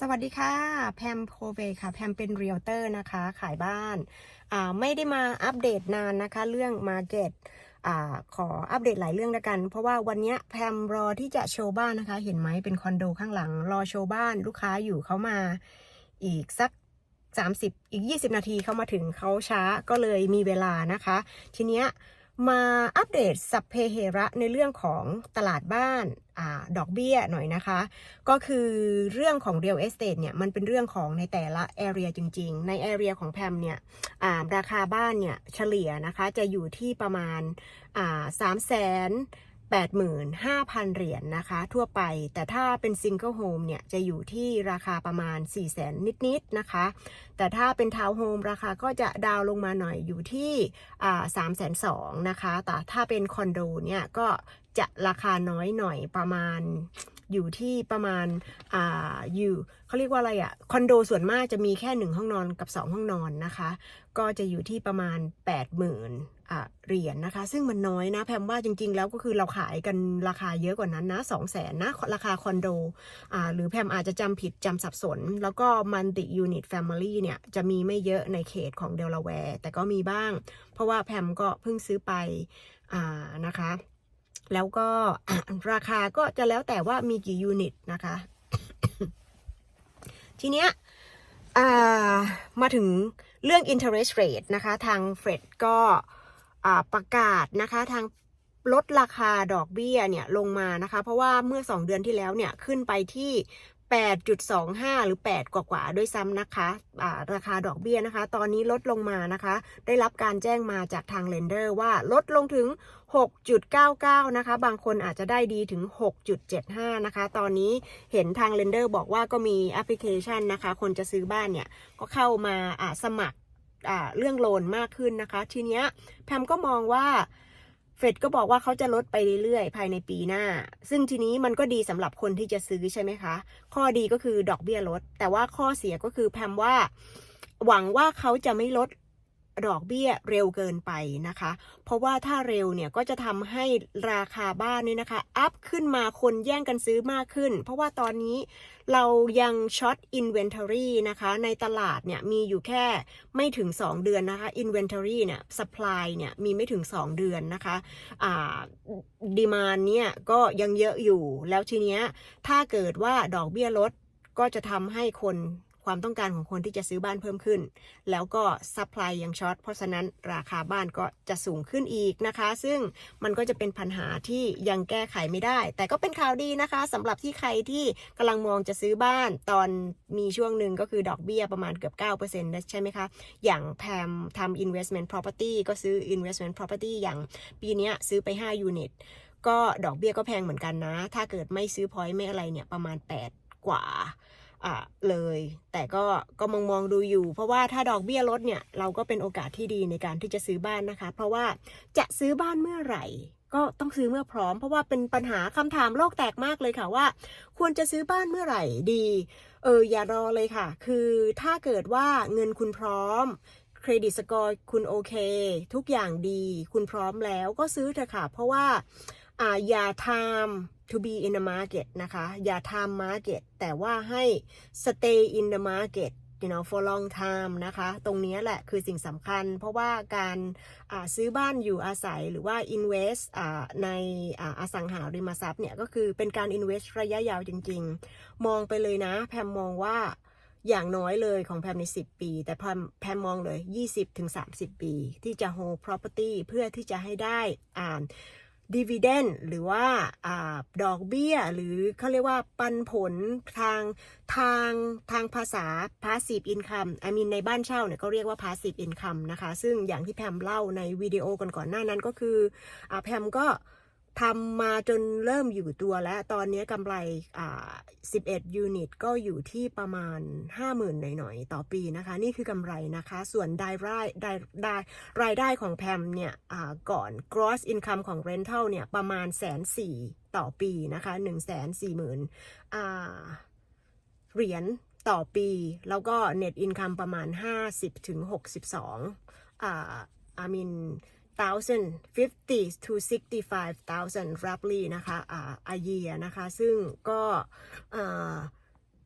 สวัสดีค่ะ แพมโพเวค่ะ แพมเป็นเรียลเตอร์นะคะ ขายบ้านอ่าไม่ได้มาอัปเดตนานนะคะ เรื่องมาเก็ตอ่าขออัปเดตหลายเรื่องแล้วกัน เพราะว่าวันนี้แพมรอที่จะโชว์บ้านนะคะ เห็นไหมเป็นคอนโดข้างหลัง รอโชว์บ้านลูกค้าอยู่เขามาอีกสัก 30 อีก 20 นาทีเขามาถึงเขาช้าก็เลยมีเวลานะคะ ทีเนี้ย มาอัปเดตสัพเพเหระในเรื่องของตลาดบ้านอดอกเบี้ยหน่อยนะคะ ก็คือเรื่องของ real estate เนี่ยมันเป็นเรื่องของในแต่ละ area จริง ๆ ใน area ของแพมเนี่ยราคาบ้านเนี่ยเฉลี่ยนะคะจะอยู่ที่ประมาณอ่าสามแสน 85,000 เหรียญนนะคะทั่วไป แต่ถ้าเป็นซิงเกิลโฮมเนี่ยจะอยู่ที่ราคาประมาณ 4 0 0 0 0 0 นิด ๆ นะคะ แต่ถ้าเป็นทาวน์โฮมราคาก็จะดาวน์ลงมาหน่อยอยู่ที่อ่า3 2 0 0 0นะคะ แต่ถ้าเป็นคอนโดเนี่ยก็จะราคาน้อยหน่อยประมาณ อยู่ที่ประมาณอ่าอยู่เขาเรียกว่าอะไรอะคอนโดส่วนมากจะมีแค่ 1 ห้องนอนกับ 2 ห้องนอนนะคะ ก็จะอยู่ที่ประมาณ 80,000อะเหรียญนะคะ ซึ่งมันน้อยนะแพมว่าจริง ๆ แล้วก็คือเราขายกันราคาเยอะกว่านั้นนะ2 0 0 0 0นนะราคาคอนโดอ่าหรือแพมอาจจะจำผิดจำสับสน แล้วก็มันติยูนิตแฟมิลี่เนี่ย จะมีไม่เยอะในเขตของเดลาแวร์ แต่ก็มีบ้าง เพราะว่าแพมก็เพิ่งซื้อไปอ่านะคะ แล้วก็ราคาก็จะแล้วแต่ว่ามีกี่ยูนิตนะคะ ทีเนี้ยมาถึงเรื่อง interest rate นะคะ ทางเฟดก็ประกาศนะคะทางลดราคาดอกเบี้ยเนี่ยลงมานะคะ เพราะว่าเมื่อ 2 เดือนที่แล้วเนี่ยขึ้นไปที่ 8.25 หรือ 8 กว่ากว่าด้วยซ้ำนะคะอ่าราคาดอกเบี้ยนะคะ ตอนนี้ลดลงมานะคะ ได้รับการแจ้งมาจากทางเลนเดอร์ว่าลดลงถึง 6.99 นะคะ บางคนอาจจะได้ดีถึง 6.75 นะคะ ตอนนี้เห็นทางเลนเดอร์บอกว่าก็มีแอปพลิเคชันนะคะ คนจะซื้อบ้านเนี่ย ก็เข้ามาสมัครเรื่องโลนมากขึ้นนะคะ ทีเนี้ยแพมก็มองว่า เฟดก็บอกว่าเขาจะลดไปเรื่อยๆ ภายในปีหน้า ซึ่งทีนี้มันก็ดีสำหรับคนที่จะซื้อใช่ไหมคะ ข้อดีก็คือดอกเบี้ยลด แต่ว่าข้อเสียก็คือแพมว่า หวังว่าเขาจะไม่ลด ดอกเบี้ยเร็วเกินไปนะคะ เพราะว่าถ้าเร็วเนี่ยก็จะทำให้ราคาบ้านเนี่ยนะคะอัพขึ้นมาคนแย่งกันซื้อมากขึ้น เพราะว่าตอนนี้เรายังช็อตอินเวนทอรี่นะคะในตลาดเนี่ยมีอยู่แค่ไม่ถึง 2 เดือนนะคะอินเวนทอรี่เนี่ยสป라이เนี่ยมีไม่ถึง 2 เดือนนะคะอ่าดีมานเนี่ยก็ยังเยอะอยู่แล้วทีเนี้ยถ้าเกิดว่าดอกเบี้ยลดก็จะทำให้คน ความต้องการของคนที่จะซื้อบ้านเพิ่มขึ้น แล้วก็ซัพพลายยังช็อตเพราะฉะนั้นราคาบ้านก็จะสูงขึ้นอีกนะคะ ซึ่งมันก็จะเป็นปัญหาที่ยังแก้ไขไม่ได้ แต่ก็เป็นข่าวดีนะคะสำหรับที่ใครที่กำลังมองจะซื้อบ้านตอนมีช่วงหนึ่งก็คือดอกเบี้ยประมาณเกือบ9%นะใช่ไหมคะ อย่างแพมทำ investment property ก็ซื้อ investment property อย่างปีนี้ซื้อไป5ยูนิตก็ดอกเบี้ยก็แพงเหมือนกันนะ ถ้าเกิดไม่ซื้อพอยต์ไม่อะไรเนี่ยประมาณ 8 กว่า เลย แต่ก็ก็มองมองดูอยู่ เพราะว่าถ้าดอกเบี้ยลดเนี่ยเราก็เป็นโอกาสที่ดีในการที่จะซื้อบ้านนะคะ เพราะว่าจะซื้อบ้านเมื่อไหร่ก็ต้องซื้อเมื่อพร้อม เพราะว่าเป็นปัญหาคำถามโลกแตกมากเลยค่ะว่า ควรจะซื้อบ้านเมื่อไหร่ดี เอออย่ารอเลยค่ะ คือถ้าเกิดว่าเงินคุณพร้อม เครดิตสกอร์คุณโอเค ทุกอย่างดี คุณพร้อมแล้วก็ซื้อเถอะค่ะ เพราะว่าอ่าอย่า time to be in the market นะคะ อย่า time market แต่ว่าให้ stay in the market you know for long time นะคะ ตรงนี้แหละคือสิ่งสำคัญ เพราะว่าการซื้อบ้านอยู่อาศัยหรือว่า invest ในอ่าอสังหาริมทรัพย์เนี่ย ก็คือเป็นการ invest ระยะยาวจริง ๆ มองไปเลยนะ แพมมองว่าอย่างน้อยเลยของแพมใน 10 ปี แต่แพมแพมมองเลย 20-30 ปี ที่จะ hold property เพื่อที่จะให้ได้อ่า ดีเวเดนหรือว่าอาดอกเบี้ย หรือเขาเรียกว่าปันผลทางทางทางภาษา passive income I mean ในบ้านเช่าเนี่ยก็เรียกว่า passive income นะคะ ซึ่งอย่างที่แพมเล่าในวิดีโอก่อนๆหน้านั้นก็คืออแพมก็ ทำมาจนเริ่มอยู่ตัวแล้ว ตอนนี้กำไรอ่า11 ยูนิต ก็อยู่ที่ประมาณ 50,000 หน่อยๆ ต่อปีนะคะ นี่คือกำไรนะคะ ส่วนรายได้รายได้รายได้ของแพมเนี่ยก่อน gross income ของ rental เนี่ย ประมาณแสนสี่ต่อปีนะคะ1 4 0 0 0 0เหรียญต่อปี แล้วก็ net income ประมาณ 50-62อ่าอามิน 50 to 65,000 roughly นะคะ อ่า a year นะคะ ซึ่งก็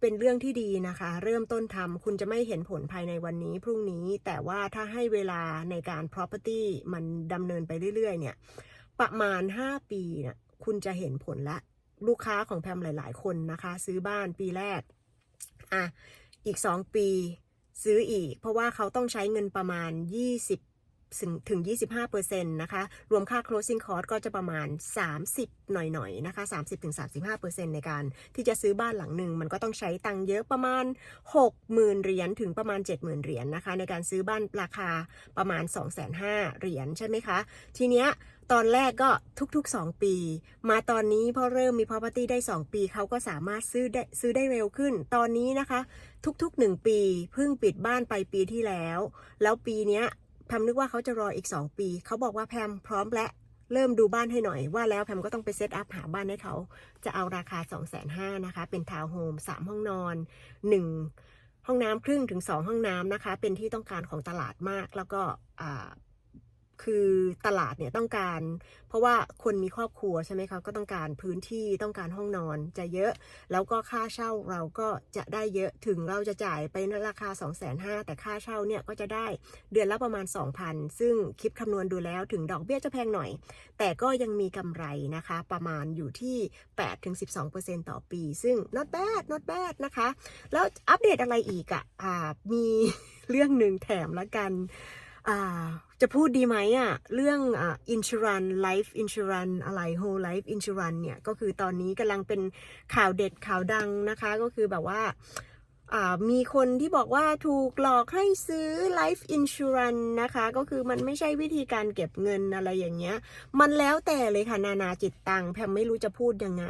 เป็นเรื่องที่ดีนะคะ เริ่มต้นทำคุณจะไม่เห็นผลภายในวันนี้พรุ่งนี้ แต่ว่าถ้าให้เวลาในการ property มันดำเนินไปเรื่อยๆ เนี่ย ประมาณ 5 ปีเนะคุณจะเห็นผลละ ลูกค้าของแพมหลาย ๆ คนนะคะ ซื้อบ้านปีแรก อะ อีก 2 ปีซื้ออีก เพราะว่าเขาต้องใช้เงินประมาณ 20 ถึงถึง 25%นะคะ รวมค่า closing cost ก็จะประมาณ 30 หน่อยๆนนะคะ 30-35%ในการที่จะซื้อบ้านหลังหนึ่งมันก็ต้องใช้ตังค์เยอะประมาณ 60,000 เหรียญถึงประมาณ 70,000 เหรียญนะคะ ในการซื้อบ้านราคาประมาณ 250,000เหรียญใช่ไหมคะ ทีเนี้ยตอนแรกก็ทุกๆ 2 ปี มาตอนนี้พอเริ่มมี property ได้ 2 ปีเขาก็สามารถซื้อได้ซื้อได้เร็วขึ้น ตอนนี้นะคะ ทุกๆ 1 ปีเพิ่งปิดบ้านไปปีที่แล้ว แล้วปีเนี้ย แพมนึกว่าเขาจะรออีก 2 ปี เขาบอกว่าแพมพร้อมและเริ่มดูบ้านให้หน่อย ว่าแล้วแพมก็ต้องไปเซตอัพหาบ้านให้เขา จะเอาราคา 2 5 0 0 0นะคะ เป็นทาวน์โฮม3ห้องนอน 1 ห้องน้ำครึ่งถึง 2 ห้องน้ำนะคะ เป็นที่ต้องการของตลาดมาก แล้วก็อ่า คือตลาดเนี่ยต้องการ เพราะว่าคนมีครอบครัวใช่ไหมคะก็ต้องการพื้นที่ต้องการห้องนอนจะเยอะ แล้วก็ค่าเช่าเราก็จะได้เยอะถึงเราจะจ่ายไปในราคา 2 5 0 0 0แต่ค่าเช่าเนี่ยก็จะได้เดือนละประมาณ 2,000 ซึ่งคิดคำนวณดูแล้วถึงดอกเบี้ยจะแพงหน่อย แต่ก็ยังมีกำไรนะคะประมาณอยู่ที่ 8-12%ต่อปี ซึ่ง not bad not bad นะคะ แล้วอัปเดตอะไรอีกอะอ่ามีเรื่องหนึ่งแถมละกัน จะพูดดีไหมอะเรื่องอินชูรันไลฟ์อินชูรันอะไรโฮไลฟ์อินชูรันเนี่ย ก็คือตอนนี้กำลังเป็นข่าวเด็ดข่าวดังนะคะ ก็คือแบบว่า มีคนที่บอกว่าถูกหลอกให้ซื้อ life insurance นะคะ ก็คือมันไม่ใช่วิธีการเก็บเงินอะไรอย่างเงี้ย มันแล้วแต่เลยค่ะ นานาจิตตังแพมไม่รู้จะพูดยังไง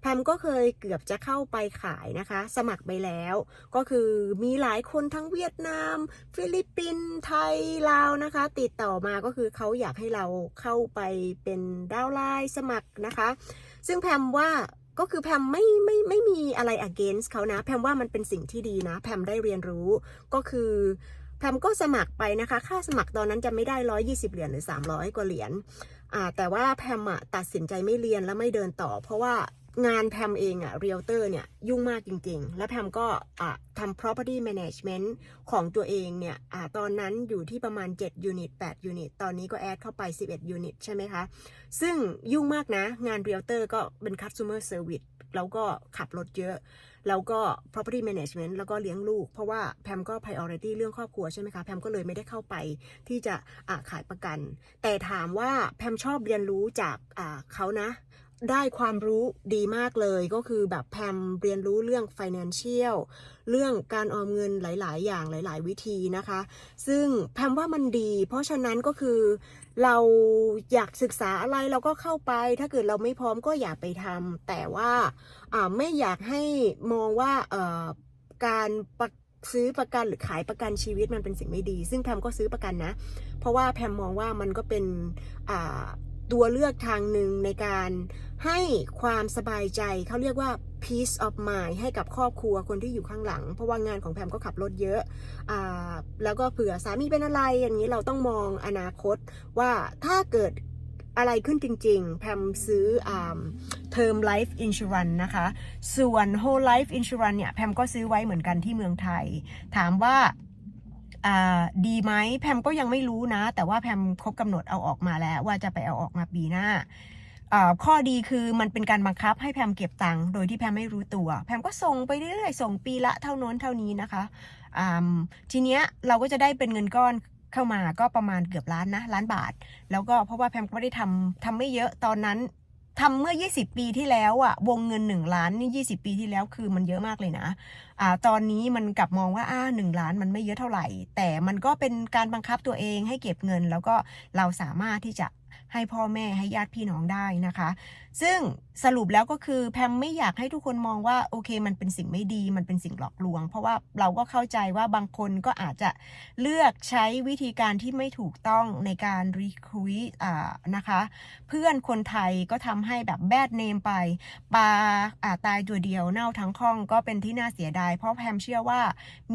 แพมก็เคยเกือบจะเข้าไปขายนะคะ สมัครไปแล้ว ก็คือมีหลายคนทั้งเวียดนาม ฟิลิปปินส์ไทย ลาวนะคะ ติดต่อมาก็คือเขาอยากให้เราเข้าไปเป็นดาวไลน์สมัครนะคะ ซึ่งแพมว่า ก็คือแพมไม่ไม่ไม่มีอะไร against เขานะ แพมว่ามันเป็นสิ่งที่ดีนะ แพมได้เรียนรู้ก็คือแพมก็สมัครไปนะคะ ค่าสมัครตอนนั้นจะไม่ได้120เหรียญหรือ300กว่าเหรียญแต่ว่าแพมอะตัดสินใจไม่เรียนและไม่เดินต่อ เพราะว่า งานแพมเองอะเรียลเตอร์เนี่ยยุ่งมากจริงๆ และแพมก็อะทำ property management ของตัวเองเนี่ยอะตอนนั้นอยู่ที่ประมาณ7ยูนิต8ยูนิตตอนนี้ก็แอดเข้าไป 11ยูนิตใช่ไหมคะ ซึ่งยุ่งมากนะ งานเรียลเตอร์ก็เป็น customer service แล้วก็ขับรถเยอะ แล้วก็ property management แล้วก็เลี้ยงลูก เพราะว่าแพมก็ priority เรื่องครอบครัวใช่ไหมคะ แพมก็เลยไม่ได้เข้าไปที่จะอะขายประกัน แต่ถามว่าแพมชอบเรียนรู้จากอ่าเขานะ ได้ความรู้ดีมากเลยก็คือแบบแพมเรียนรู้เรื่อง financial เรื่องการออมเงินหลาย ๆ อย่างหลาย ๆ วิธีนะคะ ซึ่งแพมว่ามันดี เพราะฉะนั้นก็คือเราอยากศึกษาอะไรเราก็เข้าไป ถ้าเกิดเราไม่พร้อมก็อย่าไปทำแต่ว่าไม่อยากให้มองว่าการประซื้อประกันหรือขายประกันชีวิตมันเป็นสิ่งไม่ดี ซึ่งแพมก็ซื้อประกันนะ เพราะว่าแพมมองว่ามันก็เป็น ตัวเลือกทางหนึ่งในการให้ความสบายใจเขาเรียกว่า peace of mind ให้กับครอบครัวคนที่อยู่ข้างหลัง เพราะว่างานของแพมก็ขับรถเยอะอ่าแล้วก็เผื่อสามีเป็นอะไรอย่างนี้เราต้องมองอนาคตว่าถ้าเกิดอะไรขึ้นจริงๆ แพมซื้ออ่า term life insurance นะคะ ส่วน whole life insurance เนี่ย แพมก็ซื้อไว้เหมือนกันที่เมืองไทย ถามว่า ดีไหมแพมก็ยังไม่รู้นะ แต่ว่าแพมครบกำหนดเอาออกมาแล้ว ว่าจะไปเอาออกมาปีหน้าข้อดีคือมันเป็นการบังคับให้แพมเก็บตังค์โดยที่แพมไม่รู้ตัว แพมก็ส่งไปเรื่อยๆส่งปีละเท่าน้นเท่านี้นะคะทีเนี้ยเราก็จะได้เป็นเงินก้อนเข้ามาก็ประมาณเกือบล้านนะล้านบาท แล้วก็เพราะว่าแพมก็ไม่ได้ทำทำไม่เยอะตอนนั้น ทำเมื่อ 20 ปีที่แล้วอะวงเงิน 1 ล้านนี่20 ปีที่แล้วคือมันเยอะมากเลยนะอ่าตอนนี้มันกลับมองว่าอ่าหนึ่งล้านมันไม่เยอะเท่าไหร่ แต่มันก็เป็นการบังคับตัวเองให้เก็บเงิน แล้วก็เราสามารถที่จะ ให้พ่อแม่ให้ญาติพี่น้องได้นะคะ ซึ่งสรุปแล้วก็คือแพมไม่อยากให้ทุกคนมองว่าโอเค มันเป็นสิ่งไม่ดีมันเป็นสิ่งหลอกลวง เพราะว่าเราก็เข้าใจว่าบางคนก็อาจจะเลือกใช้วิธีการที่ไม่ถูกต้องในการรีคู t อ่านะคะ เพื่อนคนไทยก็ทำให้แบบแบดเนมไปปลาอ่าตายตัวเดียวเน่าทั้งคลองก็เป็นที่น่าเสียดาย เพราะแพมเชื่อว่า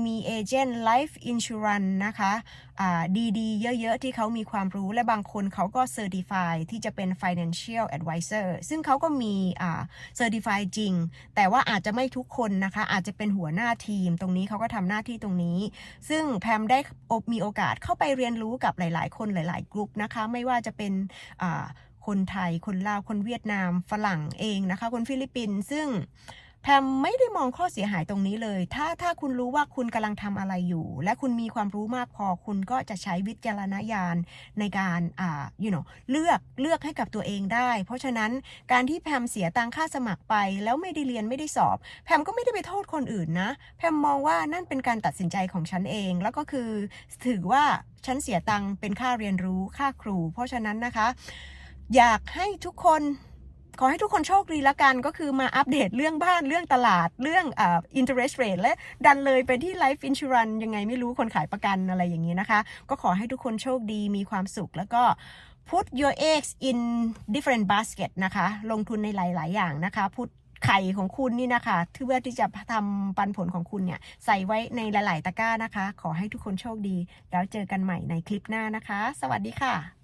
มีเอเจนต์ Life Insurance นะคะอ่าดีๆ เยอะๆ ที่เขามีความรู้และบางคนเขาก็เซอร์ติ Certified ที่จะเป็น Financial Advisor ซึ่งเขาก็มีอ่า Certified จริง แต่ว่าอาจจะไม่ทุกคนนะคะ อาจจะเป็นหัวหน้าทีม ตรงนี้เขาก็ทำหน้าที่ตรงนี้ ซึ่งแพมได้มีโอกาสเข้าไปเรียนรู้กับหลาย ๆ คนหลาย ๆ กลุ่มนะคะ ไม่ว่าจะเป็นอ่าคนไทย คนลาว คนเวียดนาม ฝรั่งเองนะคะ คนฟิลิปปินส์ซึ่ง แพมไม่ได้มองข้อเสียหายตรงนี้เลย ถ้าถ้าคุณรู้ว่าคุณกำลังทำอะไรอยู่ และคุณมีความรู้มากพอ คุณก็จะใช้วิจารณญาณในการอ่า you know เลือกเลือกให้กับตัวเองได้ เพราะฉะนั้นการที่แพมเสียตังค่าสมัครไป แล้วไม่ได้เรียนไม่ได้สอบ แพมก็ไม่ได้ไปโทษคนอื่นนะ แพมมองว่านั่นเป็นการตัดสินใจของฉันเอง แล้วก็คือถือว่าฉันเสียตังเป็นค่าเรียนรู้ค่าครู เพราะฉะนั้นนะคะ อยากให้ทุกคน ขอให้ทุกคนโชคดีละกันก็คือมาอัปเดตเรื่องบ้านเรื่องตลาดเรื่องอ่า interest rate และดันเลยไปที่ life insurance ยังไงไม่รู้คนขายประกันอะไรอย่างนี้นะคะ ก็ขอให้ทุกคนโชคดีมีความสุขแล้วก็ put your eggs in different basket นะคะ ลงทุนในหลาย ๆ อย่างนะคะพุทไข่ของคุณนี่นะคะเพื่อที่จะทำปันผลของคุณเนี่ย ใส่ไว้ในหลาย ๆ ตะกร้านะคะ ขอให้ทุกคนโชคดี แล้วเจอกันใหม่ในคลิปหน้านะคะ สวัสดีค่ะ